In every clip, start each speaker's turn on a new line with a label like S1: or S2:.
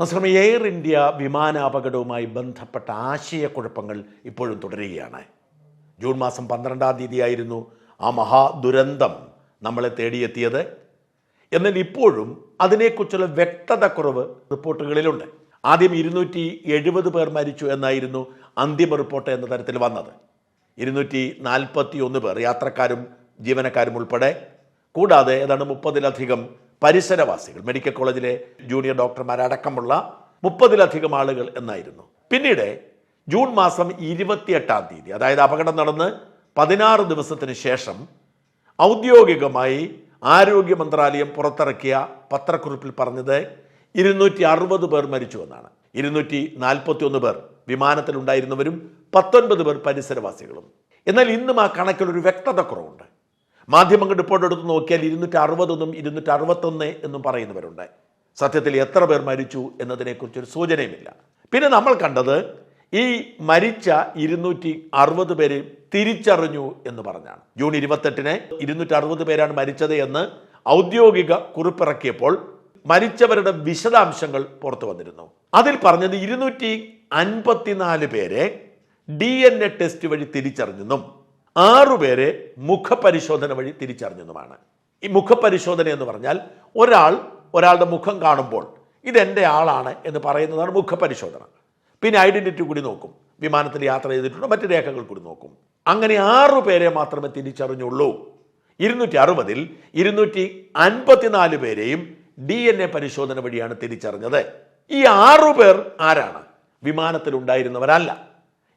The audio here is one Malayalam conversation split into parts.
S1: നമസ്കാരം എയർ ഇന്ത്യ വിമാനാപകടവുമായി ബന്ധപ്പെട്ട ആശയക്കുഴപ്പങ്ങൾ ഇപ്പോഴും തുടരുകയാണ്. ജൂൺ മാസം പന്ത്രണ്ടാം തീയതിയായിരുന്നു ആ മഹാ ദുരന്തം നമ്മളെ തേടിയെത്തിയത്. എന്നാൽ ഇപ്പോഴും അതിനെക്കുറിച്ചുള്ള വ്യക്തത കുറവ് റിപ്പോർട്ടുകളിലുണ്ട്. ആദ്യം ഇരുന്നൂറ്റി എഴുപത് പേർ മരിച്ചു എന്നായിരുന്നു അന്തിമ റിപ്പോർട്ട് എന്ന തരത്തിൽ വന്നത്. ഇരുന്നൂറ്റി നാൽപ്പത്തി ഒന്ന് പേർ യാത്രക്കാരും ജീവനക്കാരും ഉൾപ്പെടെ. കൂടാതെ ഏതാണ്ട് മുപ്പതിലധികം പരിസരവാസികൾ മെഡിക്കൽ കോളേജിലെ ജൂനിയർ ഡോക്ടർമാരടക്കമുള്ള മുപ്പതിലധികം ആളുകൾ എന്നായിരുന്നു. പിന്നീട് ജൂൺ മാസം ഇരുപത്തിയെട്ടാം തീയതി അതായത് അപകടം നടന്ന് പതിനാറ് ദിവസത്തിന് ശേഷം ഔദ്യോഗികമായി ആരോഗ്യ മന്ത്രാലയം പുറത്തിറക്കിയ പത്രക്കുറിപ്പിൽ പറഞ്ഞത് ഇരുന്നൂറ്റി അറുപത് പേർ മരിച്ചു എന്നാണ്. ഇരുന്നൂറ്റി നാൽപ്പത്തി ഒന്ന് പേർ വിമാനത്തിലുണ്ടായിരുന്നവരും പത്തൊൻപത് പേർ പരിസരവാസികളും. എന്നാൽ ഇന്നും ആ കണക്കിൽ ഒരു വ്യക്തത കുറവുണ്ട്. മാധ്യമങ്ങൾ റിപ്പോർട്ട് എടുത്ത് നോക്കിയാൽ ഇരുന്നൂറ്റി അറുപതൊന്നും ഇരുന്നൂറ്റി അറുപത്തൊന്ന് എന്നും പറയുന്നവരുണ്ട്. സത്യത്തിൽ എത്ര പേർ മരിച്ചു എന്നതിനെക്കുറിച്ചൊരു സൂചനയുമില്ല. പിന്നെ നമ്മൾ കണ്ടത് ഈ മരിച്ച ഇരുന്നൂറ്റി അറുപത് പേര് തിരിച്ചറിഞ്ഞു എന്ന് പറഞ്ഞാണ്. ജൂൺ ഇരുപത്തെട്ടിന് ഇരുന്നൂറ്റി അറുപത് പേരാണ് മരിച്ചത് എന്ന് ഔദ്യോഗിക കുറിപ്പിറക്കിയപ്പോൾ മരിച്ചവരുടെ വിശദാംശങ്ങൾ പുറത്തു വന്നിരുന്നു. അതിൽ പറഞ്ഞത് ഇരുന്നൂറ്റി അൻപത്തിനാല് പേരെ ഡി എൻ എ ടെസ്റ്റ് വഴി തിരിച്ചറിഞ്ഞെന്നും ആറുപേരെ മുഖപരിശോധന വഴി തിരിച്ചറിഞ്ഞതുമാണ് ഈ മുഖപരിശോധന എന്ന് പറഞ്ഞാൽ ഒരാൾ ഒരാളുടെ മുഖം കാണുമ്പോൾ ഇതെന്റെ ആളാണ് എന്ന് പറയുന്നതാണ് മുഖപരിശോധന. പിന്നെ ഐഡന്റിറ്റി കൂടി നോക്കും. വിമാനത്തിൽ യാത്ര ചെയ്തിട്ടുണ്ടോ? മറ്റ് രേഖകൾ കൂടി നോക്കും. അങ്ങനെ ആറു പേരെ മാത്രമേ തിരിച്ചറിഞ്ഞുള്ളൂ. ഇരുന്നൂറ്റി അറുപതിൽ ഇരുന്നൂറ്റി അൻപത്തിനാല് പേരെയും ഡി എൻ എ പരിശോധന വഴിയാണ് തിരിച്ചറിഞ്ഞത്. ഈ ആറു പേർ ആരാണ്? വിമാനത്തിലുണ്ടായിരുന്നവരല്ല.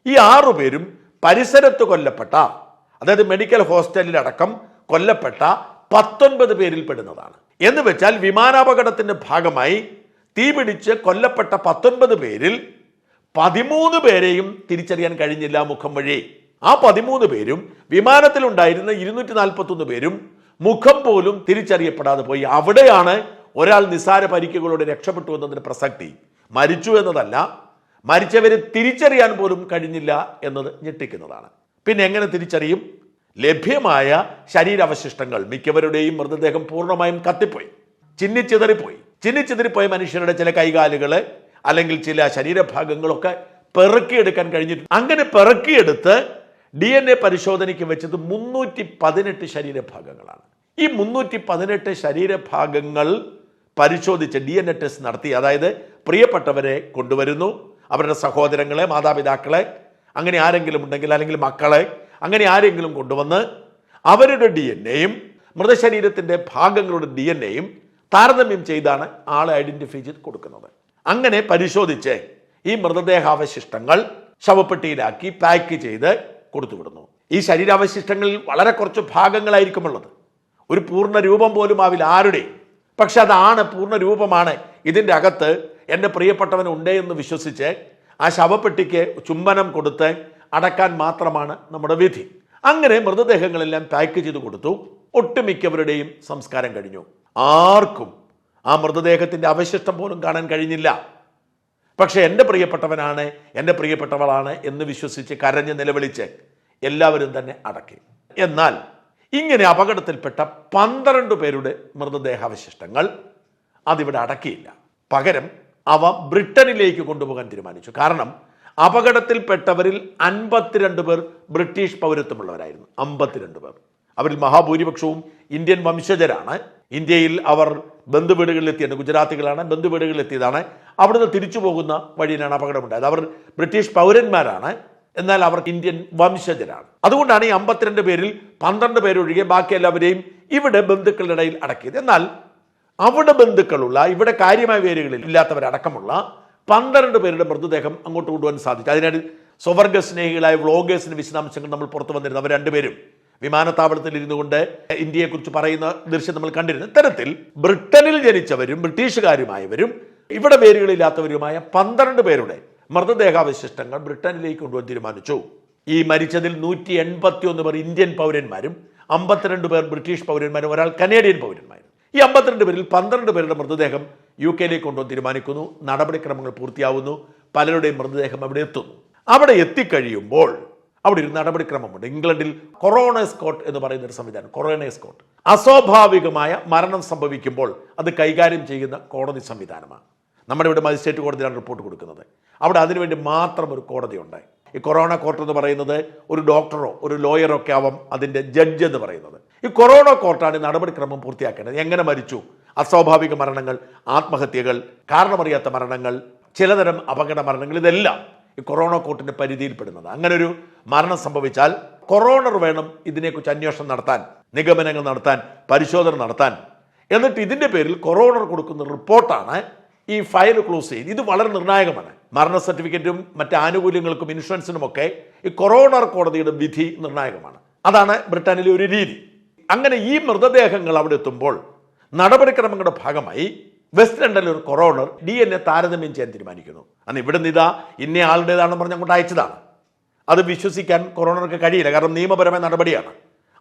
S1: ഈ ആറു പേരും പരിസരത്ത് കൊല്ലപ്പെട്ട അതായത് മെഡിക്കൽ ഹോസ്റ്റലിലടക്കം കൊല്ലപ്പെട്ട പത്തൊൻപത് പേരിൽ പെടുന്നതാണ് എന്ന് വെച്ചാൽ വിമാനാപകടത്തിന്റെ ഭാഗമായി തീപിടിച്ച് കൊല്ലപ്പെട്ട പത്തൊൻപത് പേരിൽ പതിമൂന്ന് പേരെയും തിരിച്ചറിയാൻ കഴിഞ്ഞില്ല മുഖം വഴി. ആ പതിമൂന്ന് പേരും വിമാനത്തിലുണ്ടായിരുന്ന ഇരുന്നൂറ്റി നാൽപ്പത്തൊന്ന് പേരും മുഖം പോലും തിരിച്ചറിയപ്പെടാതെ പോയി. അവിടെയാണ് ഒരാൾ നിസാര പരിക്കുകളോട് രക്ഷപ്പെട്ടു എന്നതിന് പ്രസക്തി. മരിച്ചു എന്നതല്ല മരിച്ചവരെ തിരിച്ചറിയാൻ പോലും കഴിഞ്ഞില്ല എന്നത് ഞെട്ടിക്കുന്നതാണ്. പിന്നെ എങ്ങനെ തിരിച്ചറിയും? ലഭ്യമായ ശരീരാവശിഷ്ടങ്ങൾ. മിക്കവരുടെയും മൃതദേഹം പൂർണമായും കത്തിപ്പോയി. ചിന്നിച്ചിതറിപ്പോയി. ചിന്നിച്ചിതറിപ്പോയ മനുഷ്യരുടെ ചില കൈകാലുകൾ അല്ലെങ്കിൽ ചില ശരീരഭാഗങ്ങളൊക്കെ പെറുക്കിയെടുക്കാൻ കഴിഞ്ഞിട്ടുണ്ട്. അങ്ങനെ പെറുക്കിയെടുത്ത് ഡി എൻ എ പരിശോധനയ്ക്ക് വെച്ചത് മുന്നൂറ്റി പതിനെട്ട് ശരീരഭാഗങ്ങളാണ്. ഈ മുന്നൂറ്റി പതിനെട്ട് ശരീരഭാഗങ്ങൾ പരിശോധിച്ച് ഡി എൻ എ ടെസ്റ്റ് നടത്തി. അതായത് പ്രിയപ്പെട്ടവരെ കൊണ്ടുവരുന്നു. അവരുടെ സഹോദരങ്ങളെ മാതാപിതാക്കളെ അങ്ങനെ ആരെങ്കിലും ഉണ്ടെങ്കിൽ അല്ലെങ്കിൽ മക്കളെ അങ്ങനെ ആരെങ്കിലും കൊണ്ടുവന്ന് അവരുടെ ഡി എൻ എയും മൃതശരീരത്തിന്റെ ഭാഗങ്ങളുടെ ഡി എൻ എയും താരതമ്യം ചെയ്താണ് ആളെ ഐഡന്റിഫൈ ചെയ്ത് കൊടുക്കുന്നത്. അങ്ങനെ പരിശോധിച്ച് ഈ മൃതദേഹാവശിഷ്ടങ്ങൾ ശവപ്പെട്ടിയിലാക്കി പാക്ക് ചെയ്ത് കൊടുത്തുവിടുന്നു ഈ ശരീരാവശിഷ്ടങ്ങളിൽ വളരെ കുറച്ച് ഭാഗങ്ങളായിരിക്കുമുള്ളത് ഒരു പൂർണ രൂപം പോലും ആവില്ല ആരുടെ. പക്ഷെ അതാണ് പൂർണ രൂപമാണ് ഇതിന്റെ അകത്ത് എന്റെ പ്രിയപ്പെട്ടവൻ ഉണ്ടേ എന്ന് വിശ്വസിച്ച് ആ ശവപ്പെട്ടിക്ക് ചുംബനം കൊടുത്ത് അടക്കാൻ മാത്രമാണ് നമ്മുടെ വിധി. അങ്ങനെ മൃതദേഹങ്ങളെല്ലാം പാക്ക് ചെയ്ത് കൊടുത്തു. ഒട്ടുമിക്കവരുടെയും സംസ്കാരം കഴിഞ്ഞു. ആർക്കും ആ മൃതദേഹത്തിന്റെ അവശിഷ്ടം പോലും കാണാൻ കഴിഞ്ഞില്ല. പക്ഷേ എന്റെ പ്രിയപ്പെട്ടവനാണ് എന്റെ പ്രിയപ്പെട്ടവളാണ് എന്ന് വിശ്വസിച്ച് കരഞ്ഞ് നിലവിളിച്ച് എല്ലാവരും തന്നെ അടക്കി. എന്നാൽ ഇങ്ങനെ അപകടത്തിൽപ്പെട്ട പന്ത്രണ്ട് പേരുടെ മൃതദേഹാവശിഷ്ടങ്ങൾ അതിവിടെ അടക്കിയില്ല. പകരം അവ ബ്രിട്ടനിലേക്ക് കൊണ്ടുപോകാൻ തീരുമാനിച്ചു. കാരണം അപകടത്തിൽപ്പെട്ടവരിൽ അൻപത്തിരണ്ട് പേർ ബ്രിട്ടീഷ് പൗരത്വമുള്ളവരായിരുന്നു. അമ്പത്തിരണ്ട് പേർ. അവരിൽ മഹാഭൂരിപക്ഷവും ഇന്ത്യൻ വംശജരാണ്. ഇന്ത്യയിൽ അവർ ബന്ധുവീടുകളിൽ എത്തിയാണ് ഗുജറാത്തികളാണ് ബന്ധുവീടുകളിൽ എത്തിയതാണ് അവിടുന്ന് തിരിച്ചു പോകുന്ന വഴിയിലാണ് അപകടമുണ്ടായത്. അവർ ബ്രിട്ടീഷ് പൗരന്മാരാണ് എന്നാൽ അവർ ഇന്ത്യൻ വംശജരാണ്. അതുകൊണ്ടാണ് ഈ അമ്പത്തിരണ്ട് പേരിൽ പന്ത്രണ്ട് പേരൊഴികെ ബാക്കി എല്ലാവരെയും ഇവിടെ ബന്ധുക്കളുടെ ഇടയിൽ അടക്കിയത്. എന്നാൽ അവിടെ ബന്ധുക്കളുള്ള ഇവിടെ കാര്യമായ വേരുകളിൽ ഇല്ലാത്തവരടക്കമുള്ള പന്ത്രണ്ട് പേരുടെ മൃതദേഹം അങ്ങോട്ട് കൊണ്ടുപോകാൻ സാധിച്ചു. അതിനായിട്ട് സ്വവർഗ സ്നേഹികളായ വ്ളോഗേഴ്സിന് വിശദാംശങ്ങൾ നമ്മൾ പുറത്തു വന്നിരുന്നു. അവർ രണ്ടുപേരും വിമാനത്താവളത്തിൽ ഇരുന്നു കൊണ്ട് ഇന്ത്യയെക്കുറിച്ച് പറയുന്ന ദൃശ്യം നമ്മൾ കണ്ടിരുന്നു. ഇത്തരത്തിൽ ബ്രിട്ടനിൽ ജനിച്ചവരും ബ്രിട്ടീഷുകാരുമായവരും ഇവിടെ വേരുകളില്ലാത്തവരുമായ പന്ത്രണ്ട് പേരുടെ മൃതദേഹാവശിഷ്ടങ്ങൾ ബ്രിട്ടനിലേക്ക് കൊണ്ടുപോകാൻ തീരുമാനിച്ചു. ഈ മരിച്ചതിൽ നൂറ്റി എൺപത്തി ഒന്ന് പേർ ഇന്ത്യൻ പൗരന്മാരും അമ്പത്തിരണ്ട് പേർ ബ്രിട്ടീഷ് പൗരന്മാരും ഒരാൾ കനേഡിയൻ പൗരന്മാരും. ഈ അമ്പത്തിരണ്ട് പേരിൽ പന്ത്രണ്ട് പേരുടെ മൃതദേഹം യു കെയിലേക്ക് കൊണ്ടുവന്ന് തീരുമാനിക്കുന്നു. നടപടിക്രമങ്ങൾ പൂർത്തിയാവുന്നു. പലരുടെയും മൃതദേഹം അവിടെ എത്തുന്നു. അവിടെ എത്തിക്കഴിയുമ്പോൾ അവിടെ ഒരു നടപടിക്രമമുണ്ട്. ഇംഗ്ലണ്ടിൽ കൊറോണ സ്കോട്ട് എന്ന് പറയുന്ന ഒരു സംവിധാനം കൊറോണ സ്കോട്ട് അസ്വാഭാവികമായ മരണം സംഭവിക്കുമ്പോൾ അത് കൈകാര്യം ചെയ്യുന്ന കോടതി സംവിധാനമാണ്. നമ്മുടെ ഇവിടെ മജിസ്ട്രേറ്റ് കോടതിയിലാണ് റിപ്പോർട്ട് കൊടുക്കുന്നത്. അവിടെ അതിനുവേണ്ടി മാത്രം ഒരു കോടതിയുണ്ട് ഈ കൊറോണ കോർട്ട് എന്ന് പറയുന്നത് ഒരു ഡോക്ടറോ ഒരു ലോയറോ ഒക്കെ ആവാം അതിന്റെ ജഡ്ജ് എന്ന് പറയുന്നത്. ഈ കൊറോണ കോർട്ടാണ് നടപടിക്രമം പൂർത്തിയാക്കേണ്ടത്. എങ്ങനെ മരിച്ചു? അസ്വാഭാവിക മരണങ്ങൾ ആത്മഹത്യകൾ കാരണമറിയാത്ത മരണങ്ങൾ ചിലതരം അപകട മരണങ്ങൾ ഇതെല്ലാം ഈ കൊറോണ കോർട്ടിന്റെ പരിധിയിൽപ്പെടുന്നത്. അങ്ങനെ ഒരു മരണം സംഭവിച്ചാൽ കൊറോണർ വേണം ഇതിനെക്കുറിച്ച് അന്വേഷണം നടത്താൻ നിഗമനങ്ങൾ നടത്താൻ പരിശോധന നടത്താൻ. എന്നിട്ട് ഇതിന്റെ പേരിൽ കൊറോണർ കൊടുക്കുന്ന റിപ്പോർട്ടാണ് ഈ ഫയൽ ക്ലോസ് ചെയ്ത് ഇത് വളരെ നിർണായകമാണ്. മരണ സർട്ടിഫിക്കറ്റും മറ്റ് ആനുകൂല്യങ്ങൾക്കും ഇൻഷുറൻസിനുമൊക്കെ ഈ കൊറോണർ കോടതിയുടെ വിധി നിർണായകമാണ്. അതാണ് ബ്രിട്ടനിലെ ഒരു രീതി. അങ്ങനെ ഈ മൃതദേഹങ്ങൾ അവിടെ എത്തുമ്പോൾ നടപടിക്രമങ്ങളുടെ ഭാഗമായി വെസ്റ്റ് ലണ്ടനിൽ ഒരു കൊറോണർ ഡി എൻ എ താരതമ്യം ചെയ്യാൻ തീരുമാനിക്കുന്നു. അന്ന് ഇവിടെ നിന്ന് ഇന്ന ആളുടേതാണെന്ന് പറഞ്ഞ് അങ്ങോട്ട് അയച്ചതാണ്. അത് വിശ്വസിക്കാൻ കൊറോണർക്ക് കഴിയില്ല കാരണം നിയമപരമായ നടപടിയാണ്.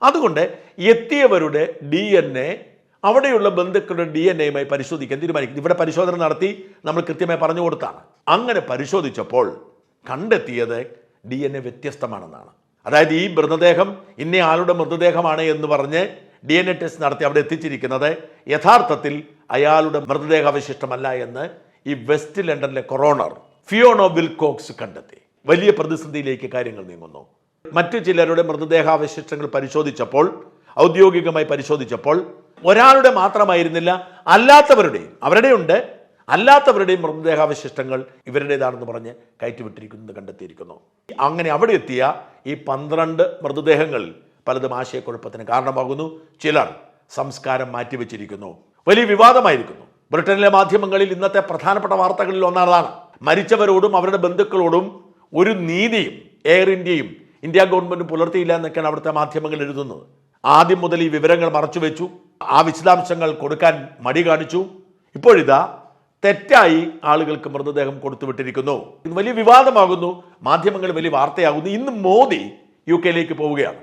S1: അതുകൊണ്ട് എത്തിയവരുടെ ഡി എൻ എ അവിടെയുള്ള ബന്ധുക്കളുടെ ഡി എൻ എയുമായി പരിശോധിക്കാൻ തീരുമാനിക്കുന്നു. ഇവിടെ പരിശോധന നടത്തി നമ്മൾ കൃത്യമായി പറഞ്ഞു കൊടുത്താണ്. അങ്ങനെ പരിശോധിച്ചപ്പോൾ കണ്ടെത്തിയത് ഡി എൻ എ വ്യത്യസ്തമാണെന്നാണ്. അതായത് ഈ മൃതദേഹം ഇന്ന ആളുടെ മൃതദേഹമാണ് എന്ന് പറഞ്ഞ് ഡി എൻ എ ടെസ്റ്റ് നടത്തി അവിടെ എത്തിച്ചിരിക്കുന്നത് യഥാർത്ഥത്തിൽ അയാളുടെ മൃതദേഹാവശിഷ്ടമല്ല എന്ന് ഈ വെസ്റ്റ് ലണ്ടനിലെ കൊറോണർ ഫിയോണോ വിൽകോക്സ് കണ്ടെത്തി. വലിയ പ്രതിസന്ധിയിലേക്ക് കാര്യങ്ങൾ നീങ്ങുന്നു. മറ്റു ചിലരുടെ മൃതദേഹാവശിഷ്ടങ്ങൾ പരിശോധിച്ചപ്പോൾ ഔദ്യോഗികമായി പരിശോധിച്ചപ്പോൾ ഒരാളുടെ മാത്രമായിരുന്നില്ല അല്ലാത്തവരുടെയും. അവരുടെയുണ്ട് അല്ലാത്തവരുടെയും മൃതദേഹാവശിഷ്ടങ്ങൾ ഇവരുടേതാണെന്ന് പറഞ്ഞ് കയറ്റിവിട്ടിരിക്കുന്നത് കണ്ടെത്തിയിരിക്കുന്നു. അങ്ങനെ അവിടെ എത്തിയ ഈ പന്ത്രണ്ട് മൃതദേഹങ്ങൾ പലതും ആശയക്കുഴപ്പത്തിന് കാരണമാകുന്നു. ചിലർ സംസ്കാരം മാറ്റിവെച്ചിരിക്കുന്നു. വലിയ വിവാദമായിരിക്കുന്നു. ബ്രിട്ടനിലെ മാധ്യമങ്ങളിൽ ഇന്നത്തെ പ്രധാനപ്പെട്ട വാർത്തകളിൽ ഒന്നാണ് മരിച്ചവരോടും അവരുടെ ബന്ധുക്കളോടും ഒരു നീതിയും എയർ ഇന്ത്യയും ഇന്ത്യ ഗവൺമെന്റും പുലർത്തിയില്ല എന്നൊക്കെയാണ് അവിടുത്തെ മാധ്യമങ്ങൾ എഴുതുന്നത്. ആദ്യം മുതൽ ഈ വിവരങ്ങൾ മറച്ചുവെച്ചു. ആ വിശദാംശങ്ങൾ കൊടുക്കാൻ മടി കാണിച്ചു. ഇപ്പോഴിതാ തെറ്റായി ആളുകൾക്ക് മൃതദേഹം കൊടുത്തുവിട്ടിരിക്കുന്നു. ഇത് വലിയ വിവാദമാകുന്നു. മാധ്യമങ്ങൾ വലിയ വാർത്തയാകുന്നു. ഇന്ന് മോദി യു കെയിലേക്ക് പോവുകയാണ്.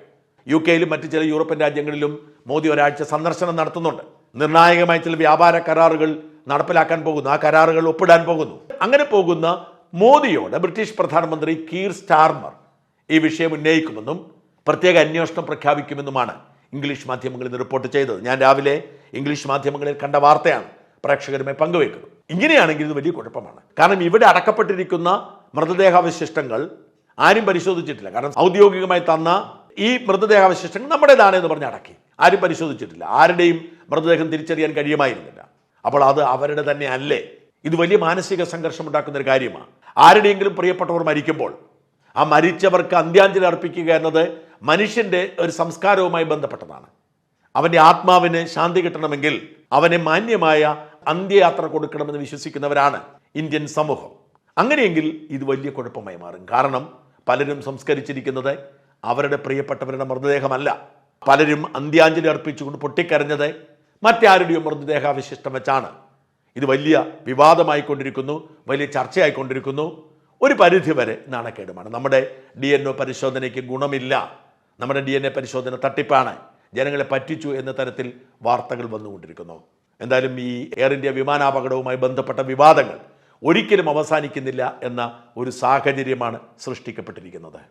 S1: യു കെയിലും മറ്റ് ചില യൂറോപ്യൻ രാജ്യങ്ങളിലും മോദി ഒരാഴ്ച സന്ദർശനം നടത്തുന്നുണ്ട്. നിർണായകമായ ചില വ്യാപാര കരാറുകൾ നടപ്പിലാക്കാൻ പോകുന്നു. ആ കരാറുകൾ ഒപ്പിടാൻ പോകുന്നു. അങ്ങനെ പോകുന്ന മോദിയോട് ബ്രിട്ടീഷ് പ്രധാനമന്ത്രി കീർ സ്റ്റാർമർ ഈ വിഷയം ഉന്നയിക്കുമെന്നും പ്രത്യേക അന്വേഷണം പ്രഖ്യാപിക്കുമെന്നുമാണ് ഇംഗ്ലീഷ് മാധ്യമങ്ങളിൽ റിപ്പോർട്ട് ചെയ്തത്. ഞാൻ രാവിലെ ഇംഗ്ലീഷ് മാധ്യമങ്ങളിൽ കണ്ട വാർത്തയാണ്. പ്രേക്ഷകരുമായി പങ്കുവയ്ക്കുന്നത് ഇങ്ങനെയാണെങ്കിൽ ഇത് വലിയ കുഴപ്പമാണ്. കാരണം ഇവിടെ അടക്കപ്പെട്ടിരിക്കുന്ന മൃതദേഹാവശിഷ്ടങ്ങൾ ആരും പരിശോധിച്ചിട്ടില്ല. കാരണം ഔദ്യോഗികമായി തന്ന ഈ മൃതദേഹാവശിഷ്ടങ്ങൾ നമ്മുടേതാണ് എന്ന് പറഞ്ഞ് അടക്കി. ആരും പരിശോധിച്ചിട്ടില്ല. ആരുടെയും മൃതദേഹം തിരിച്ചറിയാൻ കഴിയുമായിരുന്നില്ല. അപ്പോൾ അത് അവരുടെ തന്നെ അല്ലേ? ഇത് വലിയ മാനസിക സംഘർഷം ഉണ്ടാക്കുന്ന ഒരു കാര്യമാണ്. ആരുടെയെങ്കിലും പ്രിയപ്പെട്ടവർ മരിക്കുമ്പോൾ ആ മരിച്ചവർക്ക് അന്ത്യാഞ്ജലി അർപ്പിക്കുക എന്നത് മനുഷ്യന്റെ ഒരു സംസ്കാരവുമായി ബന്ധപ്പെട്ടതാണ്. അവന്റെ ആത്മാവിന് ശാന്തി കിട്ടണമെങ്കിൽ അവനെ മാന്യമായ അന്ത്യയാത്ര കൊടുക്കണമെന്ന് വിശ്വസിക്കുന്നവരാണ് ഇന്ത്യൻ സമൂഹം. അങ്ങനെയെങ്കിൽ ഇത് വലിയ കുഴപ്പമായി മാറും. കാരണം പലരും സംസ്കരിച്ചിരിക്കുന്നത് അവരുടെ പ്രിയപ്പെട്ടവരുടെ മൃതദേഹമല്ല. പലരും അന്ത്യാഞ്ജലി അർപ്പിച്ചുകൊണ്ട് പൊട്ടിക്കരഞ്ഞത് മറ്റാരുടെയും മൃതദേഹാവശിഷ്ടം വെച്ചാണ്. ഇത് വലിയ വിവാദമായിക്കൊണ്ടിരിക്കുന്നു വലിയ ചർച്ചയായിക്കൊണ്ടിരിക്കുന്നു. ഒരു പരിധി വരെ നാണക്കേടുമാണ്. നമ്മുടെ ഡി എൻ ഒ പരിശോധനയ്ക്ക് ഗുണമില്ല. നമ്മുടെ ഡി എൻ എ പരിശോധന തട്ടിപ്പാണ്. ജനങ്ങളെ പറ്റിച്ചു എന്ന തരത്തിൽ വാർത്തകൾ വന്നുകൊണ്ടിരിക്കുന്നു. എന്തായാലും ഈ എയർ ഇന്ത്യ വിമാനാപകടവുമായി ബന്ധപ്പെട്ട വിവാദങ്ങൾ ഒരിക്കലും അവസാനിക്കുന്നില്ല എന്ന ഒരു സാഹചര്യമാണ് സൃഷ്ടിക്കപ്പെട്ടിരിക്കുന്നത്.